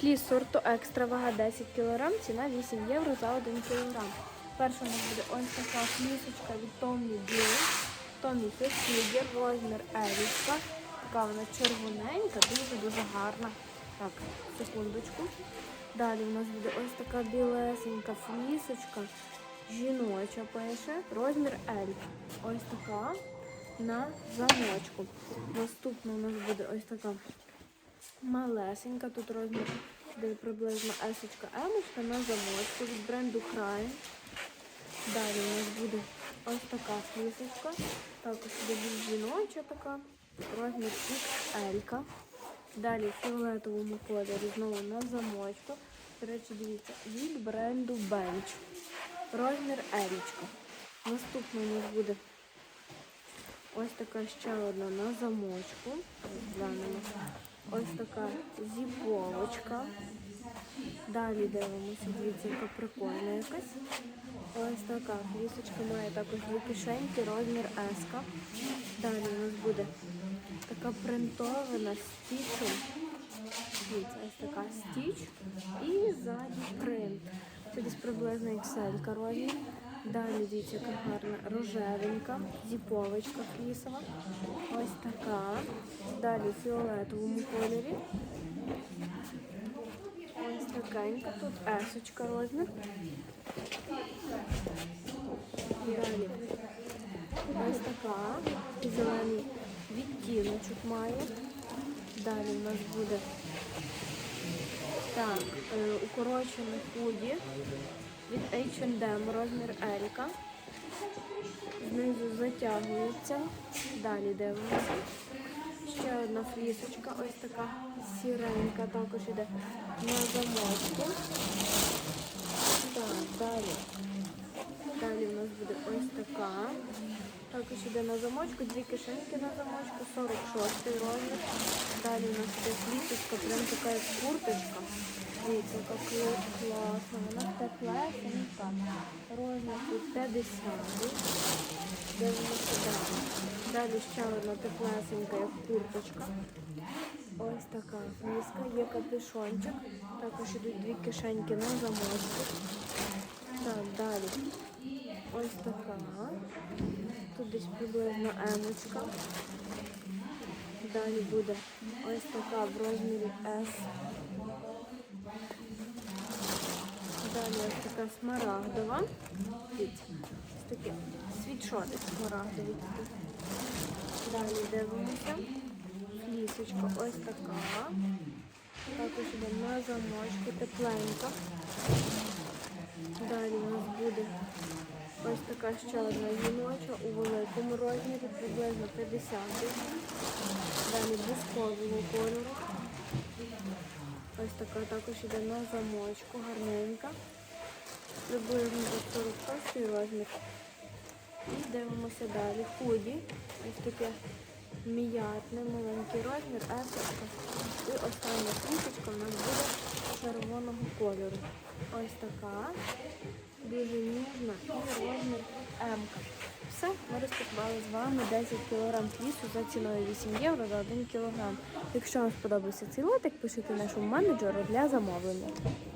Фліс сорту екстра, вага 10 кг, ціна 8 євро за 1 кг. Перша у нас буде ось така флісочка від Tommy Bill. Tommy Hilfiger, розмір Еріска. Така вона червоненька, дуже-дуже гарна. Так, секундочку. Далі у нас буде ось така білесенька флісочка. Жіноча пише, розмір L. Ось така на замочку. Наступна у нас буде ось така малесенька. Тут розмір де приблизно есочка емочка на замочку від бренду Crime. Далі у нас буде ось така флісочка. Також буде більш жіноча така. Розмір XL. Далі в фіолетовому кольорі знову на замочку. До речі, дивіться, від бренду Bench. Розмір Елічка. Наступна у нас буде ось така ще одна на замочку. Така зіповочка. Далі дивимося, дивіться, прикольна якась. Ось така флісочка має також дві кишеньки, розмір S. Далі у нас буде така принтована стічем. Дивіться, ось така стіч і ззаді принт. Це десь приблизно XL розмір. Далі дивіться, яка гарна рожевенька, зіповочка флісова. Ось така. Далі в фіолетовому кольорі. Ось такенька. Тут есочка розмір. Далі. Ось така. Зелений відтіночок має. Далі у нас буде так, е, укорочене худі від H&M, розмір Елька. Знизу затягується. Далі дивимося. Ще одна флісочка, ось така сіренька, також іде на замочку. Так, далі. Далі у нас буде ось така. Також іде на замочку, дві кишеньки на замочку, 46 розмір. Далі у нас іде флісочка, прям така як курточка. Дивіться, яка класна. Вона теплесенька. Розмір тут 50. Дивимося далі. Далі ще одна теплесенька, як курточка. Ось така фліска, є капюшончик. Також ідуть дві кишеньки на замочку. Так, далі. Ось така. Тут десь приблизно емочка. Далі буде ось така в розмірі S. Далі ось така смарагдова. Ось такі світшоти смарагдові такі. Далі дивимося. Флісочка ось така. Також іде на замочку, тепленька. Далі у нас буде ось така ще одна жіноча у великому розмірі, приблизно 50. Далі бускового кольору. Ось така також іде на замочку, гарненька. Приблизно до 46 розмір. Дивимося далі. Худі. Ось таке м'ятне, маленький розмір, есочка. І остання флісочка в нас буде червоного кольору. Ось така. Дуже ніжна і розмір М. Все, ми розпакували з вами 10 кг флісу за ціною 8 євро за 1 кг. Якщо вам сподобався цей лотик, пишіть нашому менеджеру для замовлення.